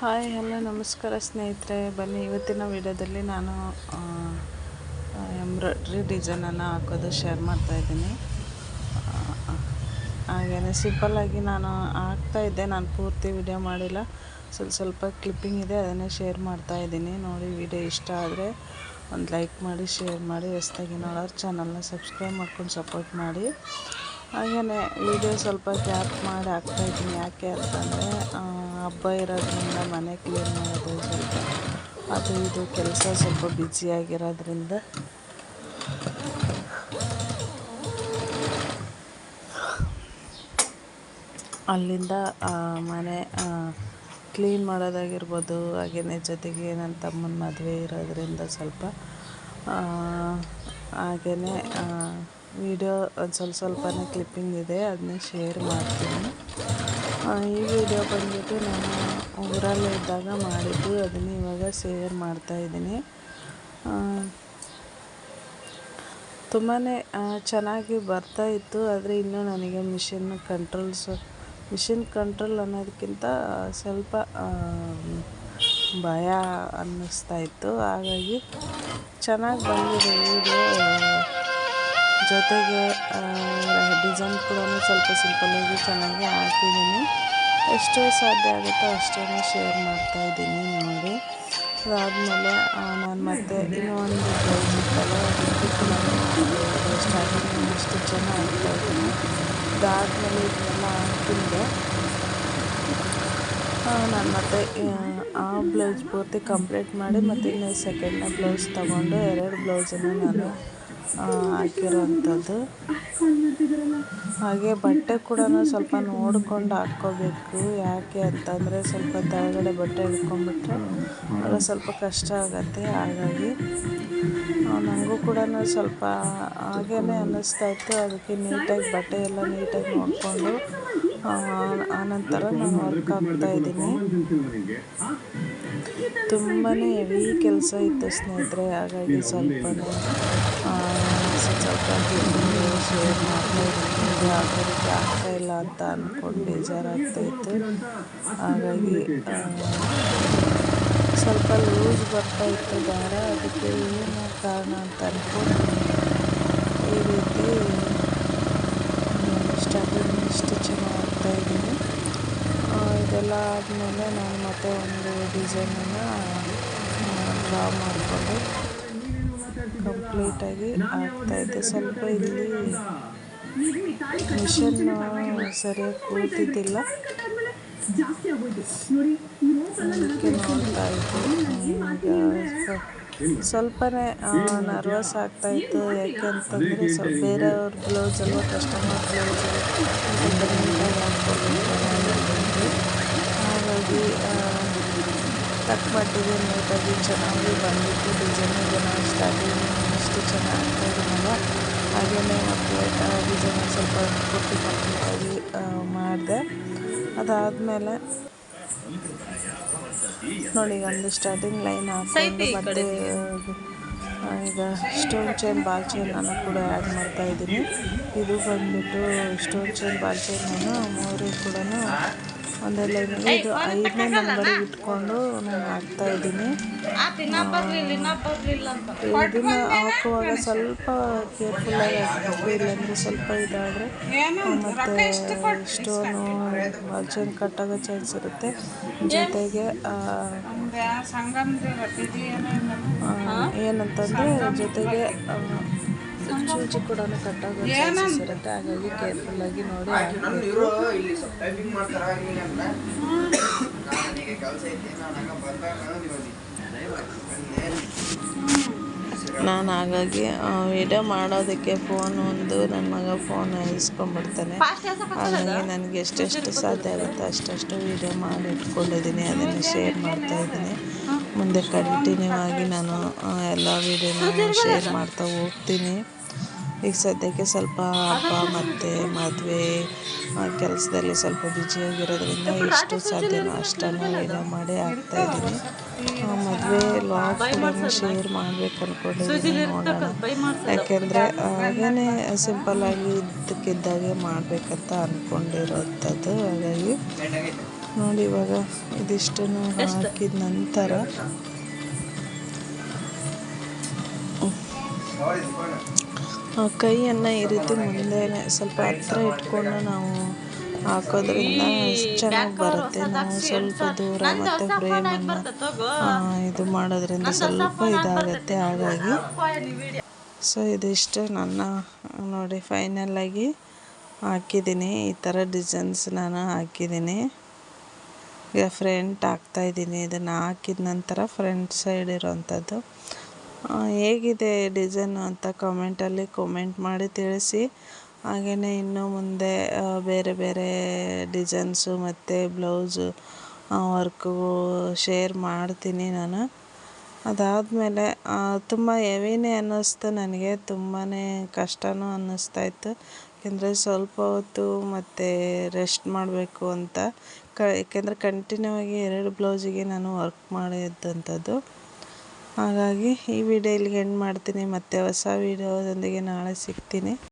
Hi hello ನಮಸ್ಕಾರ ಸ್ನೇಹಿತರೆ. ಬನ್ನಿ, ಇವತ್ತಿನ ವಿಡಿಯೋದಲ್ಲಿ ನಾನು ಎಂಬ್ರಾಯ್ಡ್ರಿ ಡಿಸೈನನ್ನು ಹಾಕೋದು ಶೇರ್ ಮಾಡ್ತಾಯಿದ್ದೀನಿ ಹಾಗೆಯೇ ಸಿಂಪಲ್ಲಾಗಿ ನಾನು ಹಾಕ್ತಾಯಿದ್ದೆ ನಾನು ಪೂರ್ತಿ ವಿಡಿಯೋ ಮಾಡಿಲ್ಲ. ಸ್ವಲ್ಪ ಸ್ವಲ್ಪ ಕ್ಲಿಪ್ಪಿಂಗ್ ಇದೆ, ಅದನ್ನೇ ಶೇರ್ ಮಾಡ್ತಾಯಿದ್ದೀನಿ ನೋಡಿ, ವಿಡಿಯೋ ಇಷ್ಟ ಆದರೆ ಒಂದು ಲೈಕ್ ಮಾಡಿ, ಶೇರ್ ಮಾಡಿ, ಹೊಸ್ದಾಗಿ ನೋಡೋರು ಚಾನಲ್ನ ಸಬ್ಸ್ಕ್ರೈಬ್ ಮಾಡ್ಕೊಂಡು ಸಪೋರ್ಟ್ ಮಾಡಿ. ಹಾಗೆಯೇ ವಿಡಿಯೋ ಸ್ವಲ್ಪ ಕ್ಯಾಪ್ ಮಾಡಿ ಹಾಕ್ತಾಯಿದ್ದೀನಿ ಯಾಕೆ ಅಂತಂದರೆ ಹಬ್ಬ ಇರೋದ್ರಿಂದ ಮನೆ ಕ್ಲೀನ್ ಮಾಡೋದು ಸ್ವಲ್ಪ ಅದು ಇದು ಕೆಲಸ ಸ್ವಲ್ಪ ಬ್ಯುಸಿಯಾಗಿರೋದ್ರಿಂದ ಅಲ್ಲಿಂದ ಮನೆ ಕ್ಲೀನ್ ಮಾಡೋದಾಗಿರ್ಬೋದು ಹಾಗೆಯೇ ಜೊತೆಗೆ ನನ್ನ ತಮ್ಮನ ಮದುವೆ ಇರೋದ್ರಿಂದ ಸ್ವಲ್ಪ ಹಾಗೆಯೇ ವಿಡಿಯೋ ಒಂದು ಸ್ವಲ್ಪ ಸ್ವಲ್ಪನೇ ಕ್ಲಿಪ್ಪಿಂಗ್ ಇದೆ ಅದನ್ನೇ ಶೇರ್ ಮಾಡ್ತೀನಿ. ಈ ವಿಡಿಯೋ ಬಂದ್ಬಿಟ್ಟು ನಾನು ಊರಲ್ಲೇ ಇದ್ದಾಗ ಮಾಡಿದ್ದು, ಅದನ್ನು ಇವಾಗ ಶೇರ್ ಮಾಡ್ತಾಯಿದ್ದೀನಿ ತುಂಬಾ ಚೆನ್ನಾಗಿ ಬರ್ತಾಯಿತ್ತು ಆದರೆ ಇನ್ನೂ ನನಗೆ ಮಿಷಿನ್ ಕಂಟ್ರೋಲ್ಸ್ ಮಿಷಿನ್ ಕಂಟ್ರೋಲ್ ಅನ್ನೋದಕ್ಕಿಂತ ಸ್ವಲ್ಪ ಭಯ ಅನ್ನಿಸ್ತಾ ಇತ್ತು. ಹಾಗಾಗಿ ಚೆನ್ನಾಗಿ ಬಂದಿದೆ ವಿಡಿಯೋ ಜೊತೆಗೆ ಡಿಸೈನ್ ಕೂಡ ಸ್ವಲ್ಪ ಸಿಂಪಲ್ಲಾಗಿ ಚೆನ್ನಾಗಿ ಹಾಕಿದ್ದೀನಿ. ಎಷ್ಟು ಸಾಧ್ಯ ಆಗುತ್ತೋ ಅಷ್ಟೇ ಶೇರ್ ಮಾಡ್ತಾಯಿದ್ದೀನಿ ನೋಡಿ. ಅದಾದಮೇಲೆ ನಾನು ಮತ್ತೆ ಇನ್ನೂ ಒಂದು ಬ್ಲೌಸ್ ಇತ್ತಲ್ಲ ಅದಕ್ಕೆ ಸ್ಟಾರ್ಟಿಂಗ್ ಜನ ಹಾಕ್ತಾಯಿದ್ದೀನಿ ಅದಾದಮೇಲೆ ಇದನ್ನೆಲ್ಲ ಹಾಕಿದ್ದೆ ನಾನು ಮತ್ತೆ, ಆ ಬ್ಲೌಸ್ ಪೂರ್ತಿ ಕಂಪ್ಲೀಟ್ ಮಾಡಿ ಮತ್ತು ಇನ್ನೊಂದು ಸೆಕೆಂಡ್ನ ಬ್ಲೌಸ್ ತೊಗೊಂಡು ಎರಡು ಬ್ಲೌಸನ್ನು ನಾನು ಹಾಕಿರೋವಂಥದ್ದು. ಹಾಗೆ ಬಟ್ಟೆ ಕೂಡ ಸ್ವಲ್ಪ ನೋಡ್ಕೊಂಡು ಹಾಕ್ಕೋಬೇಕು. ಯಾಕೆ ಅಂತಂದರೆ ಸ್ವಲ್ಪ ತೆಳಗಡೆ ಬಟ್ಟೆ ಇಟ್ಕೊಂಡ್ಬಿಟ್ರೆ ಆಗ ಸ್ವಲ್ಪ ಕಷ್ಟ ಆಗುತ್ತೆ. ಹಾಗಾಗಿ ನನಗೂ ಕೂಡ ಸ್ವಲ್ಪ ಹಾಗೇ ಅನ್ನಿಸ್ತಾ ಇತ್ತು. ಅದಕ್ಕೆ ನೀಟಾಗಿ ಬಟ್ಟೆ ಎಲ್ಲ ನೀಟಾಗಿ ನೋಡಿಕೊಂಡು ಆನಂತರ ನಾನು ವರ್ಕ್ ಇದ್ದೀನಿ. ತುಂಬಾ ಹೆವಿ ಕೆಲಸ ಇತ್ತು ಸ್ನೇಹಿತರೆ, ಹಾಗಾಗಿ ಸ್ವಲ್ಪನೇ ಸ್ವಲ್ಪ ಶೇರ್ ಮಾಡ್ತಾಯಿದ್ದೀನಿ ಯಾವುದೇ ರೀತಿ ಆಗ್ತಾಯಿಲ್ಲ ಅಂತ ಅಂದ್ಕೊಂಡು ಬೇಜಾರಾಗ್ತಾಯಿತ್ತು ಹಾಗಾಗಿ ಸ್ವಲ್ಪ ಲೂಸ್ ಬರ್ತಾಯಿತ್ತು ದಾರ ಅದಕ್ಕೆ ಏನು ಕಾರಣ ಅಂತ ಅಂದ್ಕೊಂಡು ಈ ರೀತಿ ಸ್ಟಾರ್ಟಿಂಗ್ ಸ್ಟಿಚಿಂಗ್ ಮಾಡ್ತಾಯಿದ್ದೀನಿ ಇದೆಲ್ಲ ಆದಮೇಲೆ ನಾನು ಮತ್ತೆ ಒಂದು ಡಿಸೈನನ್ನು ಡ್ರಾ ಮಾಡಿಕೊಂಡು ಕಂಪ್ಲೀಟಾಗಿ ಆಗ್ತಾಯಿದ್ದೆ ಸ್ವಲ್ಪ ಇಲ್ಲಿ ಮಿಷನ್ ಸರಿಯಾಗಿ ಕೂತಿದ್ದಿಲ್ಲ ಅದಕ್ಕೆ ನೋಡ್ತಾ ಸ್ವಲ್ಪನೇ ನರ್ವಸ್ ಆಗ್ತಾಯಿತ್ತು ಯಾಕೆ ಅಂತಂದರೆ ಸ್ವಲ್ಪ ಬೇರೆಯವ್ರ ಬ್ಲೌಸ್ ಎಲ್ಲ ಕಸ್ಟಮರ್ ಬ್ಲೌಸ್ ಸ್ವಲ್ಪ ನೀಟಾಗಿ ಕಟ್ ಮಟ್ಟಿಗೆ ನೀಟಾಗಿ ಚೆನ್ನಾಗಿ ಬಂದಿತ್ತು ಡಿಸೈನ್ ನಾವು ಸ್ಟಾರ್ಟಿಂಗ್ ಎಷ್ಟು ಚೆನ್ನಾಗಿ ಆಗ್ತಾಯಿದ್ದೀನಲ್ಲ ಹಾಗೆಯೇ ಡಿಸೈನ್ ಸ್ವಲ್ಪ ಕೊಟ್ಟು ಕಂಪ್ಲೀಟಾಗಿ ಮಾಡಿದೆ ಅದಾದಮೇಲೆ ನೋಡಿ ಒಂದು ಸ್ಟಾರ್ಟಿಂಗ್ ಲೈನ್ ಹಾಕೊಂಡು ಮತ್ತೆ ಈಗ ಸ್ಟೋನ್ ಚೈನ್ ಬಾಲ್ ಚೈನ್ ನಾನು ಕೂಡ ಆ್ಯಡ್ ಮಾಡ್ತಾಯಿದ್ದೀನಿ ಇದು ಬಂದುಬಿಟ್ಟು ಸ್ಟೋನ್ ಚೈನ್ ಬಾಲ್ ಚೈನ್ ನಾನು ಮೂರು ಕೂಡ ಒಂದೇ ಲೈನಲ್ಲಿ ಇದು ಐದನೇ ನಂಬರ್ ಇಟ್ಕೊಂಡು ನಾನು ಹಾಕ್ತಾ ಇದ್ದೀನಿ. ಇದನ್ನು ಹಾಕುವಾಗ ಸ್ವಲ್ಪ ಕೇರ್ಫುಲ್ಲಾಗಿ ಹಾಕಬೇಕು ಇಲ್ಲಾಂದರೆ ಸ್ವಲ್ಪ ಇದಾದರೆ ಮತ್ತು ಸ್ಟೋನು ಕಟ್ ಕಟ್ಟಾಗೋ ಚಾನ್ಸ್ ಇರುತ್ತೆ. ಜೊತೆಗೆ ಏನಂತಂದರೆ ಜೊತೆಗೆ ಚೂಚಿ ಕೂಡ ಕಟ್ಟಾಗೋ ಚಾನ್ಸಸ್ ಇರುತ್ತೆ. ಹಾಗಾಗಿ ಕೇರ್ಫುಲ್ಲಾಗಿ ನೋಡಿ ನಾನು ಹಾಗಾಗಿ ವಿಡಿಯೋ ಮಾಡೋದಕ್ಕೆ ಫೋನ್ ಒಂದು ನನ್ನ ಮಗ ಫೋನ್ ಇಸ್ಕೊಂಡ್ಬಿಡ್ತಾನೆ. ಹಾಗಾಗಿ ನನಗೆ ಎಷ್ಟೆಷ್ಟು ಸಾಧ್ಯ ಆಗುತ್ತೆ ಅಷ್ಟಷ್ಟು ವಿಡಿಯೋ ಮಾಡಿ ಇಟ್ಕೊಂಡಿದ್ದೀನಿ ಅದನ್ನು ಶೇರ್ ಮಾಡ್ತಾ ಇದ್ದೀನಿ. ಮುಂದೆ ಕಂಟಿನ್ಯೂ ಆಗಿ ನಾನು ಎಲ್ಲ ವೀಡಿಯೋನ ಶೇರ್ ಮಾಡ್ತಾ ಹೋಗ್ತೀನಿ. ಈಗ ಸದ್ಯಕ್ಕೆ ಸ್ವಲ್ಪ ಹಬ್ಬ ಮತ್ತು ಮದುವೆ ಕೆಲಸದಲ್ಲಿ ಸ್ವಲ್ಪ ಬ್ಯುಸಿಯಾಗಿರೋದ್ರಿಂದ ಎಷ್ಟು ಸಾಧ್ಯನೋ ಅಷ್ಟನ್ನು ಏನೋ ಮಾಡಿ ಹಾಕ್ತಾಯಿದ್ದೀನಿ ಮದುವೆ ಲಾಗ್ ಕೂಡ ಶೇರ್ ಮಾಡ್ಬೇಕು ಅಂದ್ಕೊಂಡಿದ್ದೀನಿ ನೋಡೋಣ. ಯಾಕೆಂದರೆ ಹಾಗೇ ಸಿಂಪಲ್ಲಾಗಿ ಇದ್ದಕ್ಕಿದ್ದಾಗೆ ಮಾಡಬೇಕಂತ ಅಂದ್ಕೊಂಡಿರೋಂಥದ್ದು ಹಾಗಾಗಿ ನೋಡಿ ಇವಾಗ ಇದಿಷ್ಟನ್ನು ಹಾಕಿದ ನಂತರ ಕೈಯನ್ನು ಈ ರೀತಿ ಮುಂದೆನೆ ಸ್ವಲ್ಪ ಹತ್ತಿರ ಇಟ್ಕೊಂಡು ನಾವು ಹಾಕೋದ್ರಿಂದ ಚೆನ್ನಾಗಿ ಬರುತ್ತೆ. ನಾವು ಸ್ವಲ್ಪ ದೂರ ಮತ್ತು ಫ್ರೇಮನ್ನು ಇದು ಮಾಡೋದ್ರಿಂದ ಸ್ವಲ್ಪ ಇದಾಗುತ್ತೆ ಹಾಗಾಗಿ. ಸೊ, ಇದಿಷ್ಟು ನನ್ನ, ನೋಡಿ ಫೈನಲಾಗಿ ಹಾಕಿದ್ದೀನಿ. ಈ ಥರ ಡಿಸೈನ್ಸ್ ನಾನು ಹಾಕಿದ್ದೀನಿ. ಈಗ ಫ್ರಂಟ್ ಹಾಕ್ತಾಯಿದ್ದೀನಿ ಇದನ್ನು ಹಾಕಿದ ನಂತರ ಫ್ರಂಟ್ ಸೈಡ್ ಇರೋವಂಥದ್ದು. ಹೇಗಿದೆ ಡಿಸೈನು ಅಂತ ಕಮೆಂಟಲ್ಲಿ ಕಾಮೆಂಟ್ ಮಾಡಿ ತಿಳಿಸಿ. ಹಾಗೆಯೇ ಇನ್ನು ಮುಂದೆ ಬೇರೆ ಬೇರೆ ಡಿಸೈನ್ಸು ಮತ್ತು ಬ್ಲೌಸು ವರ್ಕು ಶೇರ್ ಮಾಡ್ತೀನಿ ನಾನು. ಅದಾದಮೇಲೆ ತುಂಬ ಹೆವಿನೇ ಅನ್ನಿಸ್ತು ನನಗೆ. ತುಂಬಾ ಕಷ್ಟನೂ ಅನ್ನಿಸ್ತಾಯಿತ್ತು ಯಾಕೆಂದರೆ ಸ್ವಲ್ಪ ಹೊತ್ತು ಮತ್ತು ರೆಸ್ಟ್ ಮಾಡಬೇಕು ಅಂತ. ಕ ಏಕೆಂದರೆ ಕಂಟಿನ್ಯೂ ಆಗಿ ಎರಡು ಬ್ಲೌಸಿಗೆ ನಾನು ವರ್ಕ್ ಮಾಡಿದ್ದಂಥದ್ದು ಹಾಗಾಗಿ ಈ ವಿಡಿಯೋ ಇಲ್ಲಿಗೆ ಎಂಡ್ ಮಾಡ್ತೀನಿ. ಮತ್ತೆ ಹೊಸ ವಿಡಿಯೋದೊಂದಿಗೆ ನಾಳೆ ಸಿಗ್ತೀನಿ.